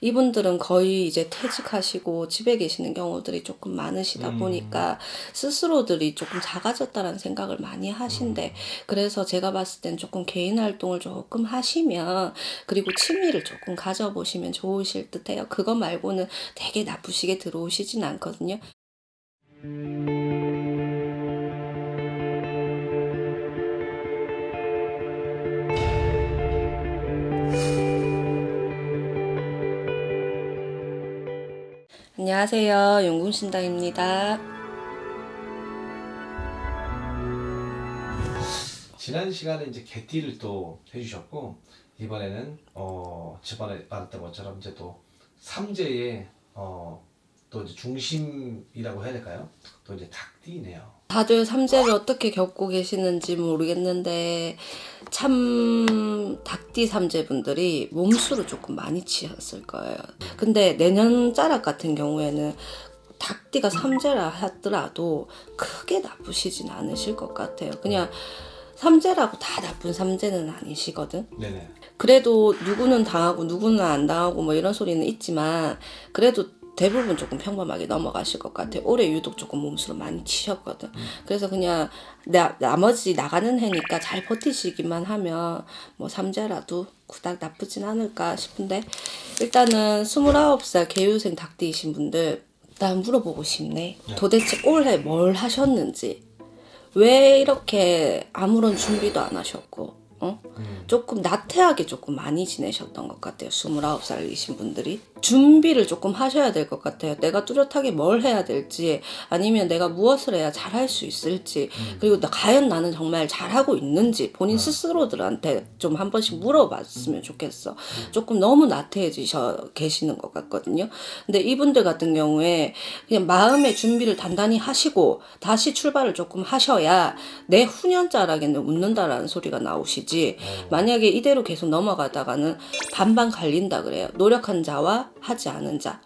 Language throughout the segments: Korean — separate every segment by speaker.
Speaker 1: 이분들은 거의 이제 퇴직하시고 집에 계시는 경우들이 조금 많으시다
Speaker 2: 음.
Speaker 1: 보니까 스스로들이 조금 작아졌다라는 생각을 많이 하신대. 그래서 제가 봤을 땐 조금 개인 활동을 조금 하시면 그리고 취미를 조금 가져보시면 좋으실 듯해요. 그거 말고는 되게 나쁘시게 들어오시진 않거든요. 안녕하세요. 용궁신당입니다.
Speaker 2: 지난 시간에 이제 개띠를 또 해주셨고 이번에는 어 저번에 말했던 것처럼 이제 또 삼재의 어 또 이제 중심이라고 해야 될까요? 또 이제 닭띠네요.
Speaker 1: 다들 삼재를 어떻게 겪고 계시는지 모르겠는데 참 닭띠 삼재분들이 몸수로 조금 많이 치셨을 거예요. 근데 내년 짜락 같은 경우에는 닭띠가 삼재라 하더라도 크게 나쁘시진 않으실 것 같아요. 그냥 삼재라고 다 나쁜 삼재는 아니시거든.
Speaker 2: 네네.
Speaker 1: 그래도 누구는 당하고 누구는 안 당하고 뭐 이런 소리는 있지만 그래도 대부분 조금 평범하게 넘어가실 것 같아요. 올해 유독 조금 몸수로 많이 치셨거든. 그래서 그냥 나, 나머지 나가는 해니까 잘 버티시기만 하면 뭐 삼재라도 그닥 나쁘진 않을까 싶은데 일단은 29살 개유생 닭띠이신 분들 난 물어보고 싶네. 도대체 올해 뭘 하셨는지 왜 이렇게 아무런 준비도 안 하셨고 어?
Speaker 2: 음.
Speaker 1: 조금 나태하게 조금 많이 지내셨던 것 같아요. 29살이신 분들이. 준비를 조금 하셔야 될 것 같아요. 내가 뚜렷하게 뭘 해야 될지, 아니면 내가 무엇을 해야 잘할 수 있을지, 그리고 나, 과연 나는 정말 잘하고 있는지 본인 스스로들한테 좀 한 번씩 물어봤으면 좋겠어. 조금 너무 나태해지셔 계시는 것 같거든요. 근데 이분들 같은 경우에 그냥 마음의 준비를 단단히 하시고 다시 출발을 조금 하셔야 내 후년자락에는 웃는다라는 소리가 나오시지. 만약에 이대로 계속 넘어가다가는 반반 갈린다 그래요. 노력한 자와 하지 않은 자.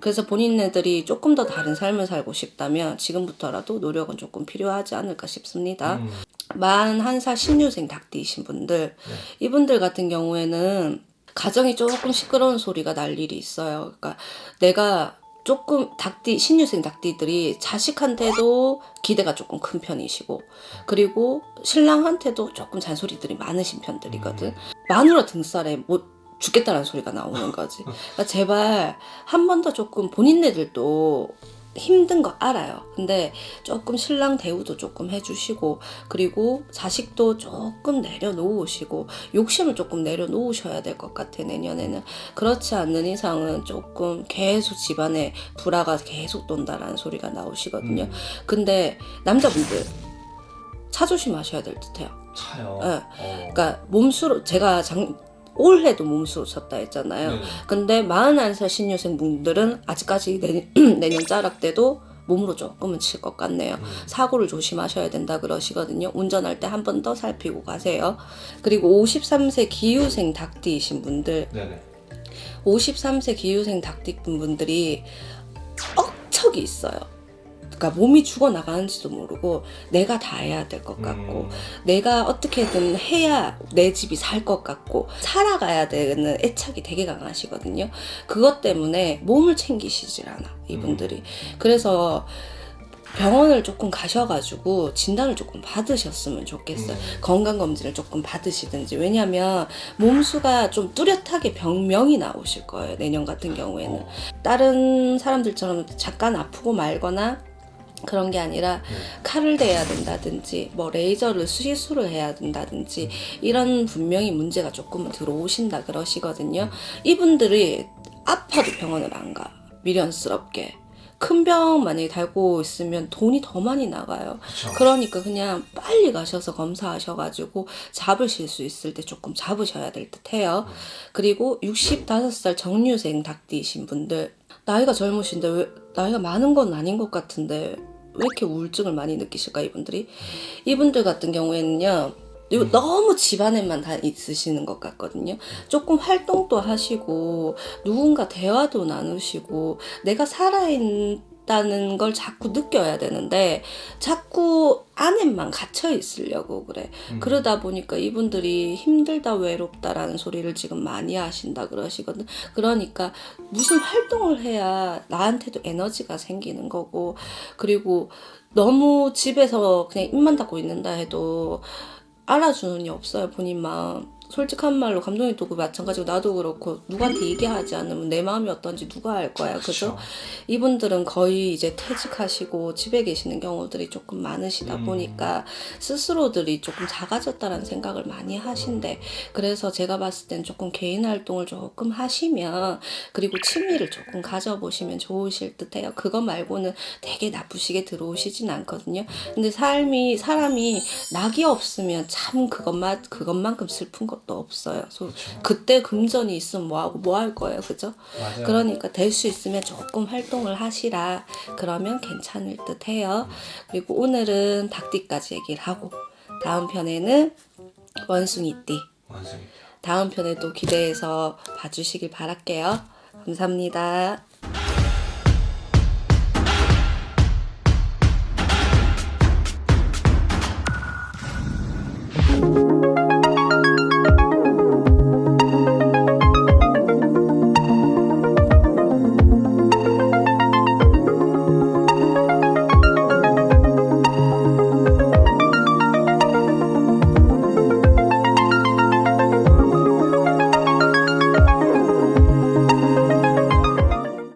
Speaker 1: 그래서 본인네들이 조금 더 다른 삶을 살고 싶다면 지금부터라도 노력은 조금 필요하지 않을까 싶습니다.
Speaker 2: 음.
Speaker 1: 41살 신유생 닭띠이신 분들 이분들 같은 경우에는 가정이 조금 시끄러운 소리가 날 일이 있어요. 그러니까 내가 조금 닭띠 신유생 닭띠들이 자식한테도 기대가 조금 큰 편이시고 그리고 신랑한테도 조금 잔소리들이 많으신 편들이거든. 마누라 등살에 못 죽겠다는 소리가 나오는 거지. 그러니까 제발 한 번 더 조금 본인네들도 힘든 거 알아요. 근데 조금 신랑 대우도 조금 해주시고 그리고 자식도 조금 내려놓으시고 욕심을 조금 내려놓으셔야 될 것 같아 내년에는 그렇지 않는 이상은 조금 계속 집안에 불화가 계속 돈다라는 소리가 나오시거든요.
Speaker 2: 음.
Speaker 1: 근데 남자분들 차 조심하셔야 될 듯해요.
Speaker 2: 차요.
Speaker 1: 네.
Speaker 2: 어.
Speaker 1: 그러니까 몸수로 제가 장 올해도 몸수로 쳤다 했잖아요.
Speaker 2: 네네.
Speaker 1: 근데 41살 신유생 분들은 아직까지 내년, 내년 짜락 때도 몸으로 조금은 칠 것 같네요.
Speaker 2: 음.
Speaker 1: 사고를 조심하셔야 된다 그러시거든요. 운전할 때 한 번 더 살피고 가세요. 그리고 53세 기후생 닭띠이신 분들,
Speaker 2: 네네.
Speaker 1: 53세 기후생 닭띠 분들이 억척이 있어요. 그러니까 몸이 죽어 나가는지도 모르고 내가 다 해야 될 것 같고
Speaker 2: 음.
Speaker 1: 내가 어떻게든 해야 내 집이 살 것 같고 살아가야 되는 애착이 되게 강하시거든요. 그것 때문에 몸을 챙기시질 않아 이분들이. 그래서 병원을 조금 가셔가지고 진단을 조금 받으셨으면 좋겠어요.
Speaker 2: 음.
Speaker 1: 건강 검진을 조금 받으시든지 왜냐하면 몸수가 좀 뚜렷하게 병명이 나오실 거예요 내년 같은 경우에는
Speaker 2: 어.
Speaker 1: 다른 사람들처럼 잠깐 아프고 말거나 그런 게 아니라
Speaker 2: 네.
Speaker 1: 칼을 대야 된다든지 뭐 레이저를 수시술을 해야 된다든지 이런 분명히 문제가 조금은 들어오신다 그러시거든요. 이분들이 아파도 병원을 안 가. 미련스럽게. 큰 병 만약에 달고 있으면 돈이 더 많이 나가요.
Speaker 2: 그쵸.
Speaker 1: 그러니까 그냥 빨리 가셔서 검사하셔가지고 잡으실 수 있을 때 조금 잡으셔야 될 듯 해요. 그리고 65살 정유생 닭띠이신 분들 나이가 젊으신데 왜 나이가 많은 건 아닌 것 같은데 왜 이렇게 우울증을 많이 느끼실까 이분들이 이분들 같은 경우에는요 너무 집안에만 다 있으시는 것 같거든요. 조금 활동도 하시고 누군가 대화도 나누시고 내가 살아있는 있다는 걸 자꾸 느껴야 되는데 자꾸 안에만 갇혀 있으려고 그래.
Speaker 2: 음.
Speaker 1: 그러다 보니까 이분들이 힘들다 외롭다라는 소리를 지금 많이 하신다 그러시거든. 그러니까 무슨 활동을 해야 나한테도 에너지가 생기는 거고 그리고 너무 집에서 그냥 입만 닫고 있는다 해도 알아주는 이 없어요 본인 마음. 솔직한 말로 감독님도 그 마찬가지고 나도 그렇고 누구한테 얘기하지 않으면 내 마음이 어떤지 누가 알 거야 그죠?
Speaker 2: 그렇죠.
Speaker 1: 이분들은 거의 이제 퇴직하시고 집에 계시는 경우들이 조금 많으시다
Speaker 2: 음.
Speaker 1: 보니까 스스로들이 조금 작아졌다는 생각을 많이 하신대. 그래서 제가 봤을 땐 조금 개인 활동을 조금 하시면 그리고 취미를 조금 가져보시면 좋으실 듯해요. 그거 말고는 되게 나쁘시게 들어오시진 않거든요. 근데 삶이 사람이 낙이 없으면 참 그것만 그것만큼 슬픈 것도 없어요. 소-
Speaker 2: 그렇죠.
Speaker 1: 그때 금전이 있으면 뭐하고 뭐 할 거예요, 그죠?
Speaker 2: 맞아요.
Speaker 1: 그러니까 될 수 있으면 조금 활동을 하시라. 그러면 괜찮을 듯 해요. 그리고 오늘은 닭띠까지 얘기를 하고 다음 편에는 원숭이띠.
Speaker 2: 완성이.
Speaker 1: 다음 편에도 기대해서 봐주시길 바랄게요. 감사합니다.